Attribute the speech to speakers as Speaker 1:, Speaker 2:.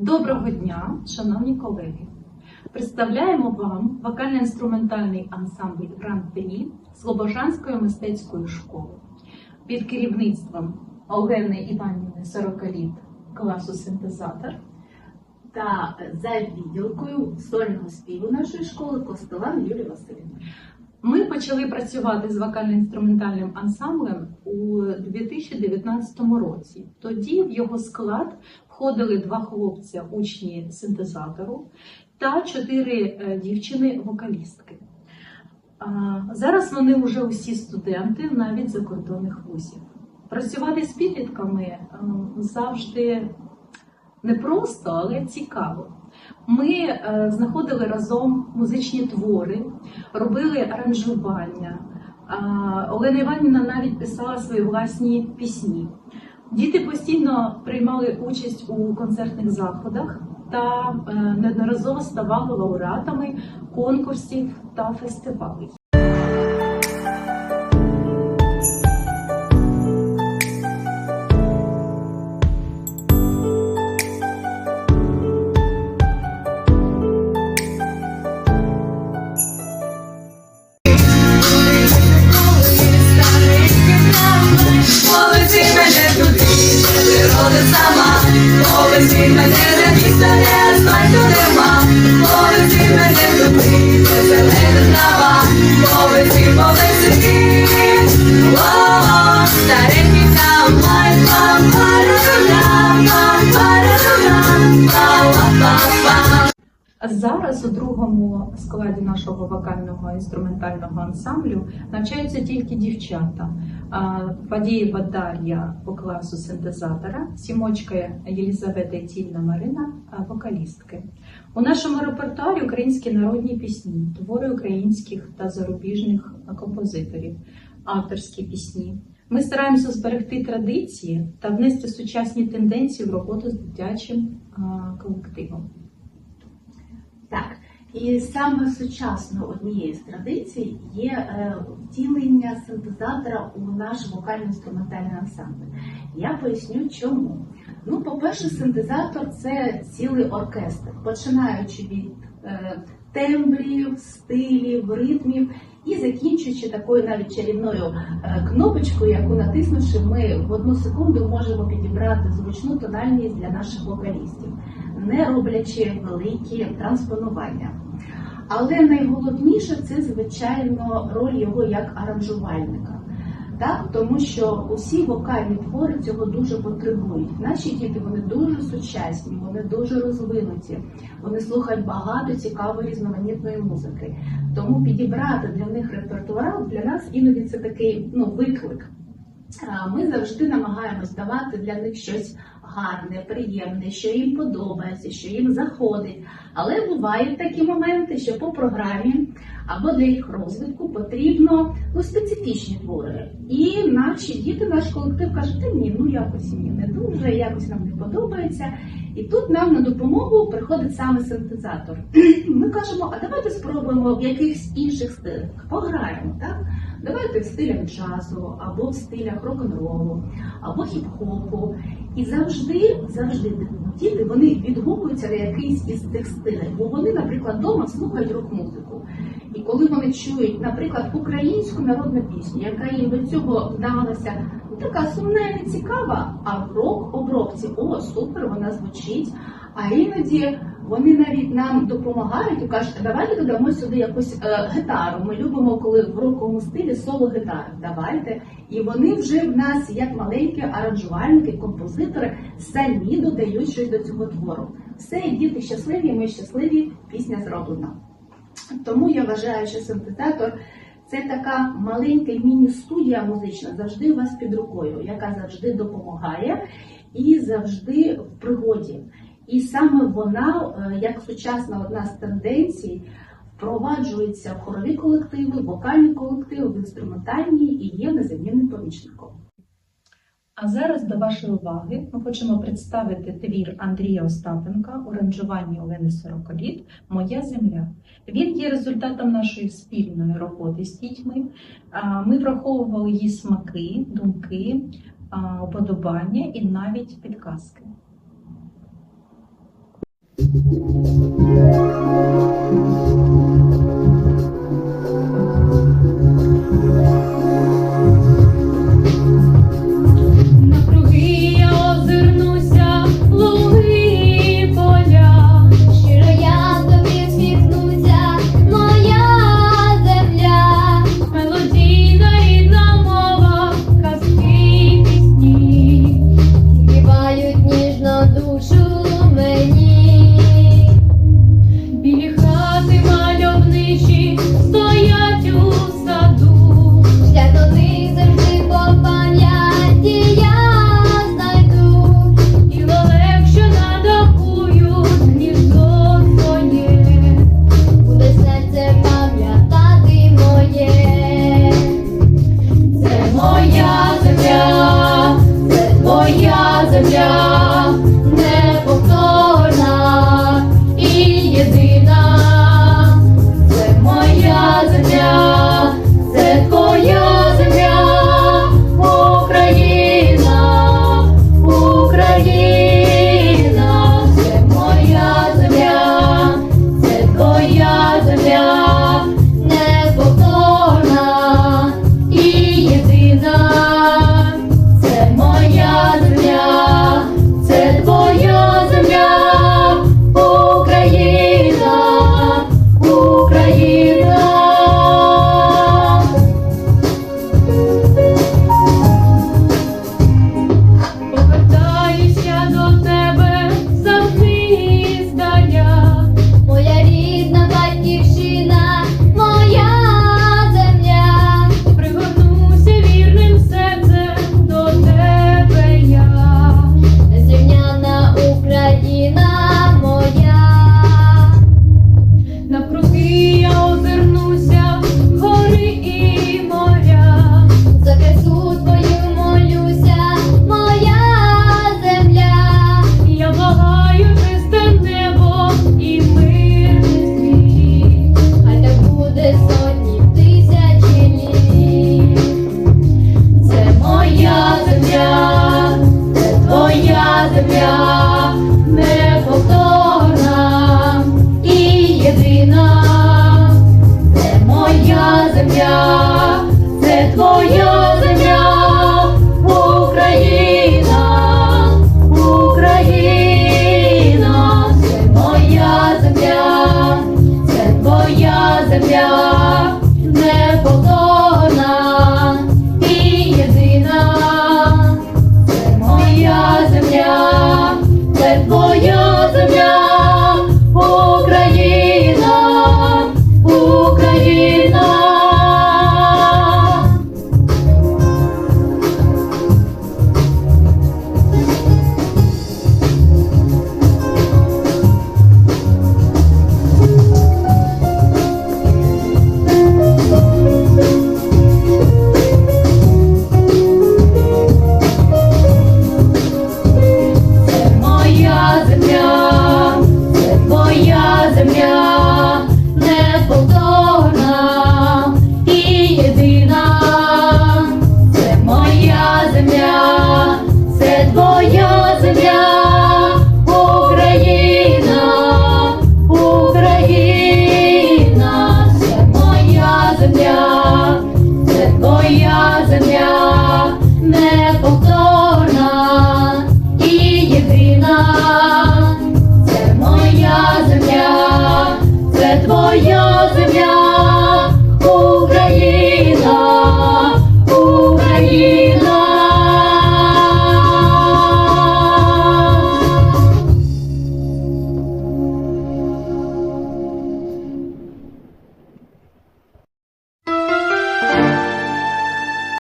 Speaker 1: Доброго дня, шановні колеги! Представляємо вам вокально-інструментальний ансамбль Гран-Прі Слобожанської мистецької школи під керівництвом Олени Іванівни Сорокаліт класу синтезатор.
Speaker 2: та за відділкою сольного співу нашої школи Костелан Юлії Васильівни.
Speaker 1: Ми почали працювати з вокально-інструментальним ансамблем у 2019 році. Тоді в його склад входили два хлопця, учні синтезатору, та чотири е, дівчини-вокалістки. Зараз вони вже усі студенти, навіть закордонних вузів. Працювати з підлітками е, завжди непросто, але цікаво. Ми е, знаходили разом музичні твори, робили аранжування. Олена Іванівна навіть писала свої власні пісні. Діти постійно приймали участь у концертних заходах та е, неодноразово ставали лауреатами конкурсів та фестивалей.
Speaker 3: Повези мене де місто, мене туди, де зелена трамвай, пам парарам, пам па-па-па-па.
Speaker 1: Зараз у другому складі нашого вокального інструментального ансамблю навчаються тільки дівчата. А, Фадієва Дар'я по класу синтезатора, Сімочка Єлізавета Тільна Марина вокалістки. У нашому репертуарі українські народні пісні, твори українських та зарубіжних композиторів, авторські пісні. Ми стараємося зберегти традиції та внести сучасні тенденції в роботу з дитячим колективом.
Speaker 2: Так, і саме сучасною однією з традицій є е, втілення синтезатора у наш вокально-інструментальний ансамбль. Я поясню чому. Ну, по-перше, синтезатор це цілий оркестр, починаючи від е, тембрів, стилів, ритмів і закінчуючи такою навіть чарівною е, кнопочкою, яку натиснувши, ми в одну секунду можемо підібрати зручну тональність для наших вокалістів, не роблячи великі транспонування. Але найголовніше це, звичайно, роль його як аранжувальника. Так, тому що усі вокальні твори цього дуже потребують. Наші діти вони дуже сучасні, вони дуже розвинуті, вони слухають багато цікавої різноманітної музики. Тому підібрати для них репертуар для нас іноді це такий ну, виклик. Ми завжди намагаємось давати для них щось гарне, приємне, що їм подобається, що їм заходить. Але бувають такі моменти, що по програмі або для їх розвитку потрібно ну, специфічні твори. І наші діти, наш колектив каже, та ні, ну якось мені не дуже, якось нам не подобається. І тут нам на допомогу приходить саме синтезатор. Ми кажемо, а давайте спробуємо в якихось інших стилях. Пограємо, так? Давайте в стилях джазу, або в стилях рок-н-ролу, або хіп-хопу. І завжди, завжди діти вони відгукуються на якийсь із цих стилей, бо вони, наприклад, вдома слухають рок-музику. І коли вони чують, наприклад, українську народну пісню, яка їм до цього вдавалася ну, така сумна і не цікава, а в рок-обробці, о, супер, вона звучить. А іноді вони навіть нам допомагають і кажуть, давайте додамо сюди якусь е, гітару. Ми любимо, коли в роковому стилі соло гітари. Давайте. І вони вже в нас, як маленькі аранжувальники, композитори, самі додають щось до цього твору. Все, діти щасливі, ми щасливі, пісня зроблена. Тому я вважаю, що синтезатор це така маленька міні-студія музична, завжди у вас під рукою, яка завжди допомагає і завжди в пригоді. І саме вона, е, як сучасна одна з тенденцій, впроваджується в хорові колективи, вокальні колективи, в інструментальні і є незамінним помічником.
Speaker 1: А зараз до вашої уваги ми хочемо представити твір Андрія Остапенка у ранжуванні Олени Сороколіт Моя земля. Він є результатом нашої спільної роботи з дітьми. Ми враховували її смаки, думки, уподобання і навіть підказки.
Speaker 4: thank you